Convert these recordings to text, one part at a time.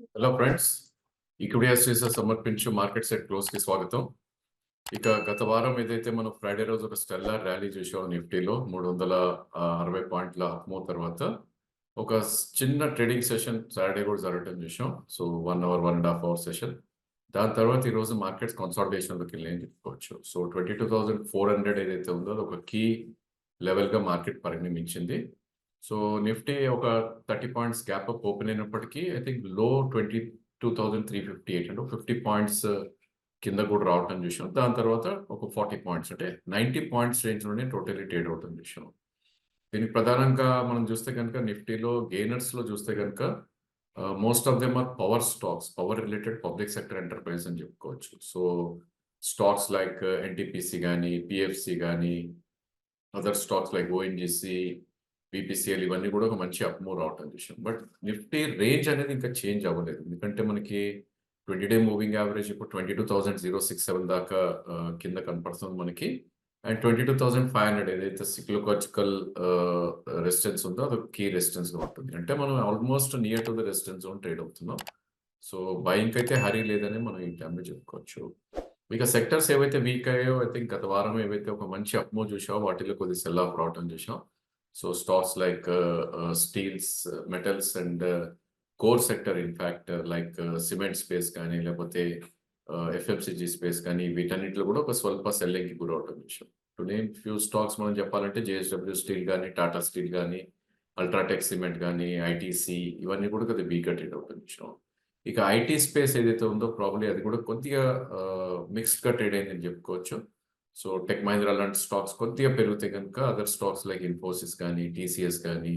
Hello friends ఈక్విడియాస్ట్రీస్ సమర్పించు market set క్లోజ్కి స్వాగతం. ఇక గత వారం ఏదైతే మనం ఫ్రైడే రోజు ఒక స్టెల్లార్ ర్యాలీ చూసాం నిఫ్టీలో మూడు వందల అరవై పాయింట్ల అప్మో తర్వాత ఒక చిన్న ట్రేడింగ్ సెషన్ సాటర్డే కూడా జరగడం చూసాం so one hour one and half hour session. దాని తర్వాత ఈ రోజు మార్కెట్స్ కన్సాలిడేషన్లోకి వెళ్ళి చెప్పుకోవచ్చు? So twenty two thousand four hundred ఏదైతే ఉందో అది ఒక కీ లెవెల్గా మార్కెట్ పరిణమించింది సో నిఫ్టీ ఒక thirty points gap up open అయినప్పటికీ I థింక్లో twenty two thousand three fifty eight అంటే ఫిఫ్టీ పాయింట్స్ కింద కూడా రావటం చూసాం. దాని తర్వాత ఒక ఫార్టీ పాయింట్స్ అంటే నైంటీ పాయింట్స్ రేంజ్లోనే టోటలీ ట్రేడ్ అవటం చూసాం. దీనికి ప్రధానంగా మనం చూస్తే కనుక నిఫ్టీలో గెయినర్స్లో చూస్తే కనుక most of them are power stocks power related public sector enterprise అని చెప్పుకోవచ్చు. సో స్టాక్స్ లైక్ ఎన్టీపీసీ కానీ పిఎఫ్సి కానీ other stocks like ONGC BPCL ఇవన్నీ కూడా ఒక మంచి అప్మూవ్ రావటం చూసాం బట్ నిఫ్టీ రేంజ్ అనేది ఇంకా చేంజ్ అవ్వలేదు. ఎందుకంటే మనకి ట్వంటీ డే మూవింగ్ యావరేజ్ ఇప్పుడు twenty two thousand zero six seven దాకా కింద కనపడుతుంది మనకి. And twenty two thousand five hundred ఏదైతే సిక్లోకాజికల్ రెసిస్టెన్స్ ఉందో అది కీ రెసిస్టెన్స్ ఉంటుంది. అంటే మనం almost near to the resistance zone trade అవుతున్నాం. సో బయింగ్ అయితే హరీ లేదని మనం ఈ టైంలో చెప్పుకోవచ్చు. ఇక సెక్టర్స్ ఏవైతే వీక్ అయ్యాయో ఐ థింక్ గత వారం ఏవైతే ఒక మంచి అప్మో చూసావో వాటిలో కొద్ది సెల్ ఆఫ్ రావటం చూసాం. So stocks like steels metals and core sector in fact like cement space కానీ లేకపోతే uh, ఎఫ్ఎంసిజి స్పేస్ కానీ వీటన్నిటిలో కూడా ఒక స్వల్ప సెల్లింగ్కి గురవటం విషయం టు నేమ్ ఫ్యూ స్టాక్స్ మనం చెప్పాలంటే జేఎస్డబ్ల్యూ స్టీల్ కానీ టాటా స్టీల్ కానీ అల్ట్రాటెక్ సిమెంట్ కానీ ఐటీసీ ఇవన్నీ కూడా కొద్దిగా వీక్గా ట్రేడ్ విషయం ఇక ఐటీ స్పేస్ ఏదైతే ఉందో ప్రాబ్లీ అది కూడా కొద్దిగా uh, మిక్స్డ్గా ట్రేడ్ అయిందని చెప్పుకోవచ్చు. సో టెక్ మహీంద్రా లాంటి స్టాక్స్ కొద్దిగా పెరిగితే కనుక అదర్ స్టాక్స్ లైక్ ఇన్ఫోసిస్ కానీ టీసీఎస్ కానీ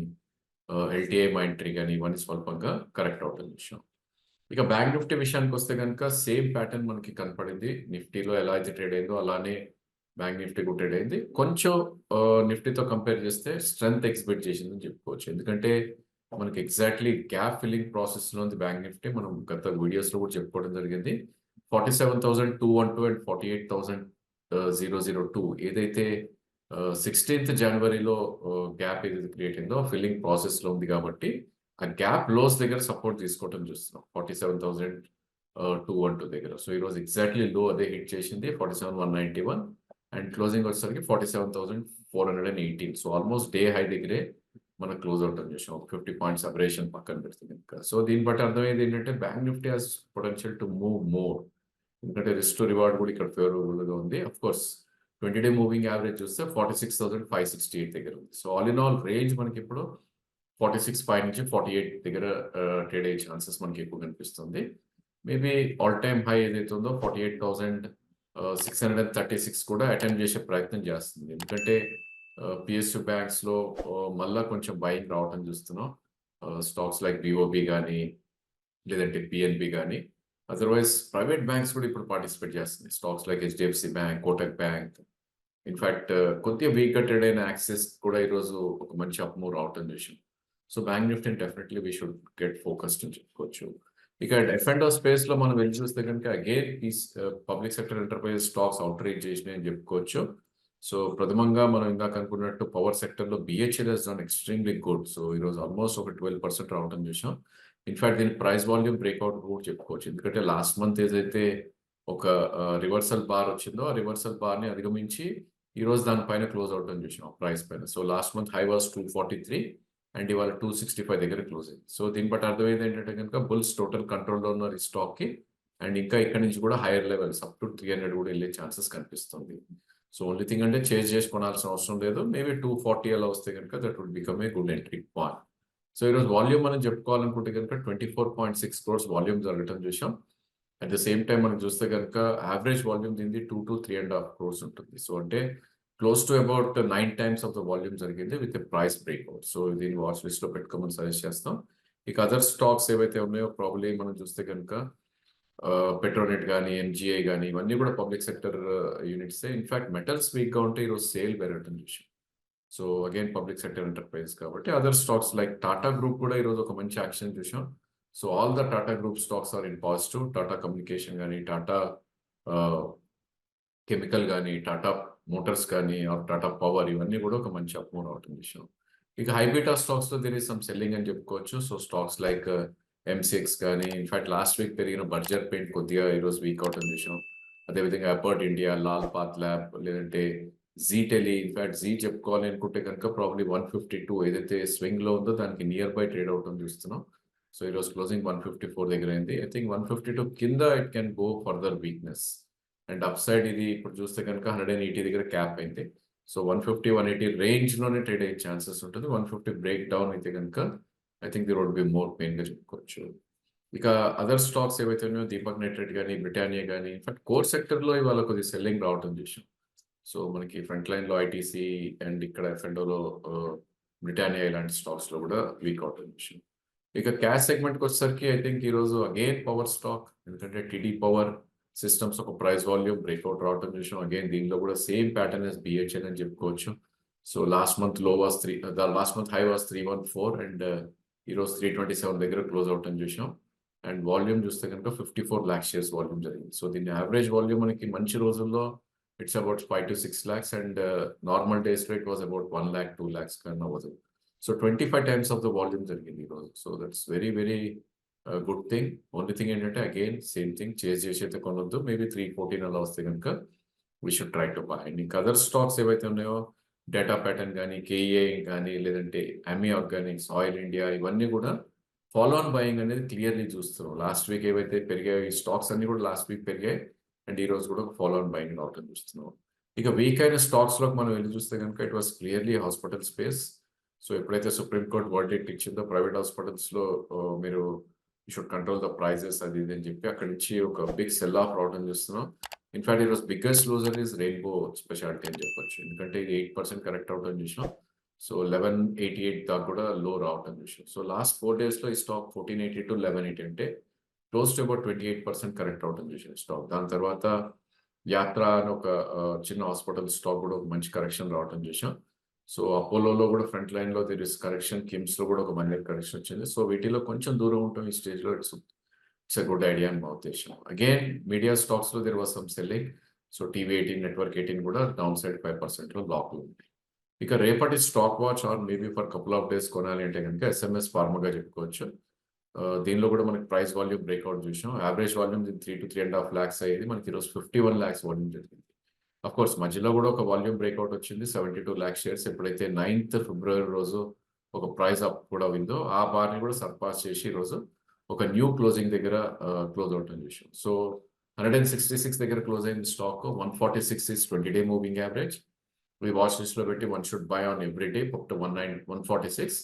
ఎల్టీఐ మైంట్రీ కానీ ఇవన్నీ స్వల్పంగా కరెక్ట్ అవుతుంది విషయం. ఇక బ్యాంక్ నిఫ్టీ విషయానికి వస్తే కనుక సేమ్ ప్యాటర్న్ మనకి కనపడింది. నిఫ్టీలో ఎలా అయితే ట్రేడ్ అయిందో అలానే బ్యాంక్ నిఫ్టీ కూడా ట్రేడ్ అయింది. కొంచెం నిఫ్టీతో కంపేర్ చేస్తే స్ట్రెంగ్త్ ఎక్స్పెక్ట్ చేసిందని చెప్పుకోవచ్చు. ఎందుకంటే మనకి ఎగ్జాక్ట్లీ గ్యాప్ ఫిల్లింగ్ ప్రాసెస్లో ఉంది బ్యాంక్ నిఫ్టీ. మనం గత వీడియోస్లో కూడా చెప్పుకోవడం జరిగింది. Forty seven thousand two one two and forty eight thousand zero zero two ఏదైతే సిక్స్టీన్త్ జనవరిలో గ్యాప్ ఏదైతే క్రియేట్ అయిందో ఫిల్లింగ్ ప్రాసెస్లో ఉంది కాబట్టి ఆ గ్యాప్ లోస్ దగ్గర సపోర్ట్ తీసుకోవటం చూస్తున్నాం. Forty seven thousand two one two దగ్గర. సో ఈరోజు ఎగ్జాక్ట్లీ లో అదే హిట్ చేసింది forty seven one ninety one and closing వచ్చేసరికి forty seven thousand four hundred and eighteen so almost day high దగ్గరే మనం క్లోజ్ అవటం చేసాం. ఒక ఫిఫ్టీ పాయింట్స్ అబరేషన్ పక్కన పెడుతుంది ఇంకా సో దీన్ని బట్టి అర్థమైంది ఏంటంటే bank Nifty has potential to move more ఎందుకంటే రిస్క్ టు రివార్డ్ కూడా ఇక్కడ ఫేవరబుల్గా ఉంది. Of course twenty day moving average చూస్తే forty six thousand five sixty eight దగ్గర ఉంది. So all in all range మనకి ఇప్పుడు ఫార్టీ సిక్స్ ఫైవ్ నుంచి ఫార్టీ ఎయిట్ దగ్గర ట్రేడ్ అయ్యే ఛాన్సెస్ మనకి ఎక్కువ కనిపిస్తుంది. మేబీ ఆల్ టైమ్ హై ఏదైతే ఉందో forty eight thousand six hundred and thirty six కూడా అటెంప్ట్ చేసే ప్రయత్నం చేస్తుంది. ఎందుకంటే పిఎస్యు బ్యాంక్స్లో మళ్ళా కొంచెం బయింగ్ రావటం చూస్తున్నాం. స్టాక్స్ లైక్ బిఓబి కానీ లేదంటే పిఎన్బి కానీ అదర్వైజ్ ప్రైవేట్ బ్యాంక్స్ కూడా ఇప్పుడు పార్టిసిపేట్ చేస్తున్నాయి. Stocks like HDFC bank Kotak bank in fact కొద్దిగా వీక్ అయిన యాక్సెస్ కూడా ఈరోజు ఒక మంచి అప్మూవ్ రావటం చూసాం so bank Nifty definitely we should get focused అని చెప్పుకోవచ్చు. ఇక ఎఫ్ అండ్ స్పేస్లో మనం వెళ్ళి చూస్తే కనుక అగైన్ ఈ public sector enterprise stocks out reach చేసినాయి అని చెప్పుకోవచ్చు. సో ప్రథమంగా మనం ఇందాక అనుకున్నట్టు పవర్ సెక్టర్లో BHEL has done extremely good so ఈరోజు ఆల్మోస్ట్ ఒక ట్వెల్వ్ పర్సెంట్ రావడం చూసాం ఇన్ఫాక్ట్ దీని ప్రైస్ వాల్యూమ్ బ్రేక్అవుట్ కూడా చెప్పుకోవచ్చు. ఎందుకంటే లాస్ట్ మంత్ ఏదైతే ఒక రివర్సల్ బార్ వచ్చిందో ఆ రివర్సల్ బార్ని అధిగమించి ఈ రోజు దానిపైన క్లోజ్ అవటం చూసినాం ప్రైస్ పైన. So last month high was two forty three and ఇవాళ టూ సిక్స్టీ ఫైవ్ దగ్గర క్లోజ్ అయింది. సో దీన్ని బట్టి అర్థమైంది ఏంటంటే కనుక బుల్స్ టోటల్ కంట్రోల్లో ఉన్నారు ఈ స్టాక్కి అండ్ ఇంకా ఇక్కడ నుంచి కూడా higher levels up to three hundred కూడా వెళ్ళే ఛాన్సెస్ కనిపిస్తుంది. సో ఓన్లీ థింగ్ అంటే చేంజ్ చేసి కొనాల్సిన అవసరం లేదు. మేబీ టూ ఫార్టీ అలా వస్తే కనుక that would become a good entry point so ఈరోజు వాల్యూమ్ మనం చెప్పుకోవాలనుకుంటే కనుక twenty four point six crores volume జరగటం చూసాం అట్ ద సేమ్ టైం మనం చూస్తే కనుక యావరేజ్ వాల్యూమ్ దీనిది two to three and half crores ఉంటుంది. సో అంటే close to about nine times of the volume జరిగింది విత్ ప్రైస్ బ్రేక్అవుట్ సో దీన్ని వాచ్ లిస్ట్లో పెట్టుకోమని సజెస్ట్ చేస్తాం. ఇక అదర్ స్టాక్స్ ఏవైతే ఉన్నాయో ప్రాబ్లీ మనం చూస్తే కనుక పెట్రోనెట్ కానీ ఎంజిఐ కానీ ఇవన్నీ కూడా public sector units in fact metals వీక్గా ఉంటే ఈరోజు సేల్ పెరగటం చూసాం so again public sector enterprise కాబట్టి other stocks like Tata group కూడా ఈరోజు ఒక మంచి యాక్షన్ చూసాం so all the Tata group stocks are in positive Tata communication కానీ టాటా కెమికల్ కానీ టాటా మోటార్స్ కానీ ఆర్ టాటా పవర్ ఇవన్నీ కూడా ఒక మంచి అప్మూవ్ అవటం విషయం ఇక హైబీటా స్టాక్స్లో దేర్ ఇస్ సమ్ సెల్లింగ్ అని చెప్పుకోవచ్చు. సో స్టాక్స్ లైక్ ఎంసిఎక్స్ కానీ ఇన్ఫాక్ట్ లాస్ట్ వీక్ పెరిగిన బర్జర్ పెయింట్ కొద్దిగా ఈరోజు వీక్ అవుట్ విషయం చూసాం అదేవిధంగా అపర్ట్ ఇండియా లాల్ పాత్ ల్యాబ్ లేదంటే Zee tele in fact Zee చెప్పుకోవాలి అనుకుంటే కనుక ప్రాబ్లీ వన్ ఫిఫ్టీ టూ ఏదైతే స్వింగ్లో ఉందో దానికి నియర్ బై ట్రేడ్ అవుట్ అని చూస్తున్నాం. సో ఈరోజు క్లోజింగ్ వన్ ఫిఫ్టీ ఫోర్ దగ్గర అయింది. I think one fifty two కింద it can go further weakness and up side ఇది ఇప్పుడు చూస్తే కనుక హండ్రెడ్ అండ్ ఎయిటీ దగ్గర క్యాప్ అయింది. So one fifty one eighty రేంజ్లోనే trade అయ్యే ఛాన్సెస్ ఉంటుంది. వన్ ఫిఫ్టీ బ్రేక్ డౌన్ అయితే కనుక I think the road be more పెయిన్గా చెప్పుకోవచ్చు. ఇక అదర్ స్టాక్స్ ఏవైతే ఉన్నాయో దీపక్ నెట్రెడ్ కానీ బ్రిటానియా కానీ ఇన్ఫాక్ట్ కోర్ సెక్టర్లో ఇవాళ కొద్దిగా సెల్లింగ్ రావటం చూసాం సో మనకి ఫ్రంట్ లైన్లో ఐటీసీ అండ్ ఇక్కడ ఎఫ్ఎండోలో బ్రిటానియా ఇలాంటి స్టాక్స్లో కూడా వీక్ అవుట్ చూసాం ఇక క్యాష్ సెగ్మెంట్కి వచ్చేసరికి ఐ థింక్ ఈ రోజు అగైన్ పవర్ స్టాక్ ఎందుకంటే టిడి పవర్ సిస్టమ్స్ ఒక ప్రైస్ వాల్యూమ్ బ్రేక్అవుట్ రావటం చూసాం. అగైన్ దీనిలో కూడా సేమ్ ప్యాటర్న్ ఎస్ బిహెచ్ఎన్ అని చెప్పుకోవచ్చు. సో లాస్ట్ మంత్లో was three last month high was three one four and ఈరోజు త్రీ ట్వంటీ సెవెన్ దగ్గర క్లోజ్ అవటం చూసాం. అండ్ వాల్యూమ్ చూస్తే కనుక fifty four lakhs shares volume జరిగింది. సో దీని యావరేజ్ వాల్యూమ్ మనకి మంచి రోజుల్లో it's about five to six lakhs and normal days rate was about one lakh two lakhs కన్నా was so twenty five times of the volume జరిగింది ఈరోజు so that's very very good thing only thing ఏంటంటే again same thing chase చేసి అయితే కొనొద్దు. Maybe three fourteen అలా వస్తే కనుక we should try to buy and ఇంకా అదర్ స్టాక్స్ ఏవైతే ఉన్నాయో డేటా ప్యాటర్న్ కానీ కేఏ కానీ లేదంటే అమీ ఆర్గానిక్స్ ఆయిల్ ఇండియా ఇవన్నీ కూడా ఫాలో ఆన్ బయింగ్ అనేది క్లియర్లీ చూస్తున్నాం. లాస్ట్ వీక్ ఏవైతే పెరిగాయో స్టాక్స్ అన్ని కూడా లాస్ట్ వీక్ పెరిగాయి. అండ్ ఈ రోజు కూడా ఒక ఫాలో అండ్ బయింగ్ రావటం చూస్తున్నాం. ఇక వీక్ అయిన స్టాక్స్ మనం వెళ్ళి చూస్తే కనుక it was clearly hospital space so ఎప్పుడైతే సుప్రీంకోర్టు వర్డిక్ట్ ఇచ్చిందో ప్రైవేట్ హాస్పిటల్స్లో మీరు షుడ్ కంట్రోల్ ద ప్రైజెస్ అది ఇది అని చెప్పి అక్కడి నుంచి ఒక బిగ్ సెల్ ఆఫ్ రావడం చూస్తున్నాం. ఇన్ఫాక్ట్ ఈరోజు biggest loser is rainbow speciality అని చెప్పొచ్చు. ఎందుకంటే ఇది ఎయిట్ పర్సెంట్ కరెక్ట్ అవడం చూసినాం. సో లెవెన్ ఎయిటీ ఎయిట్ దాకా కూడా లో రావటం చూసాం సో లాస్ట్ ఫోర్ డేస్లో ఈ stock fourteen eighty to eleven eighty అంటే close to about twenty eight percent correct అవటం చూసాం స్టాక్ దాని తర్వాత యాత్ర అని ఒక చిన్న హాస్పిటల్ స్టాక్ కూడా ఒక మంచి కరెక్షన్ రావటం చూసాం సో అపోలోలో కూడా ఫ్రంట్ లైన్లో దిర్ ఇస్ కరెక్షన్ కిమ్స్లో కూడా ఒక మైనర్ కరెక్షన్ వచ్చింది. సో వీటిలో కొంచెం దూరం ఉంటాం ఈ స్టేజ్లో it's it's a good idea అని మా ఉద్దేశం. అగైన్ మీడియా స్టాక్స్లో there was some selling so TV eighteen network eighteen కూడా డౌన్ సైడ్ ఫైవ్ పర్సెంట్లో లాక్ ఉంది. ఇక రేపటి stock watch or maybe for couple of days కొనాలి అంటే కనుక ఎస్ఎంఎస్ ఫార్మగా చెప్పుకోవచ్చు. దీనిలో కూడా మనకి ప్రైస్ వాల్యూమ్ బ్రేక్అవుట్ చూసాం. Average volume three to three and half lakhs అయ్యేది. మనకి ఈరోజు ఫిఫ్టీ వన్ ల్యాక్స్ వాల్యూమ్ జరిగింది. అఫ్ కోర్స్ మధ్యలో కూడా ఒక వాల్యూమ్ బ్రేక్అవుట్ వచ్చింది. సెవెంటీ టూ ల్యాక్స్ షేర్స్ ఎప్పుడైతే నైన్త్ ఫిబ్రవరి రోజు ఒక ప్రైస్ అప్ కూడా ఉందో ఆ బార్ని కూడా సర్పాస్ చేసి ఈరోజు ఒక న్యూ క్లోజింగ్ దగ్గర క్లోజ్ అవుట్ అని చూసాం. So hundred and sixty six దగ్గర క్లోజ్ అయిన stock one forty six is twenty day moving average me watch లిస్ట్లో పెట్టి one should buy on every day up to one nine one forty six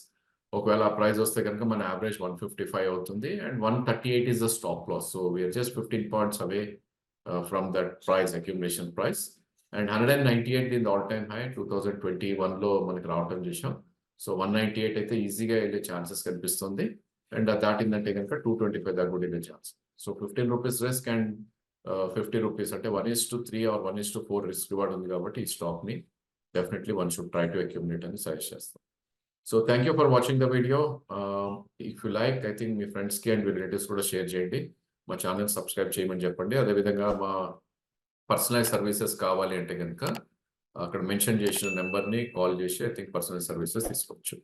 ఒకవేళ ఆ price వస్తే కనుక మన average one fifty five అవుతుంది. And one thirty eight is the stop loss. So we're just fifteen points away from that price accumulation price and hundred and ninety eight దీని all time high two thousand twenty వన్లో మనకి రావటం చేసాం so one ninety eight అయితే ఈజీగా వెళ్ళే chances కనిపిస్తుంది. And అది దాటిందంటే కనుక టూ ట్వంటీ ఫైవ్ దాకా కూడా వెళ్ళే chance so fifteen rupees risk and fifty rupees అంటే one is to three or one is to four risk reward ఉంది కాబట్టి ఈ స్టాక్ని definitely one should try to accumulate అని సజెస్ట్ చేస్తాం. So thank you for watching the video if you like I think మీ ఫ్రెండ్స్కి and మీ relatives కూడా share చేయండి. మా ఛానల్ సబ్స్క్రైబ్ చేయమని చెప్పండి. అదేవిధంగా మా పర్సనలైజ్ సర్వీసెస్ కావాలి అంటే కనుక అక్కడ మెన్షన్ చేసిన నెంబర్ని కాల్ చేసి ఐ థింక్ పర్సనల్ సర్వీసెస్ తీసుకోవచ్చు.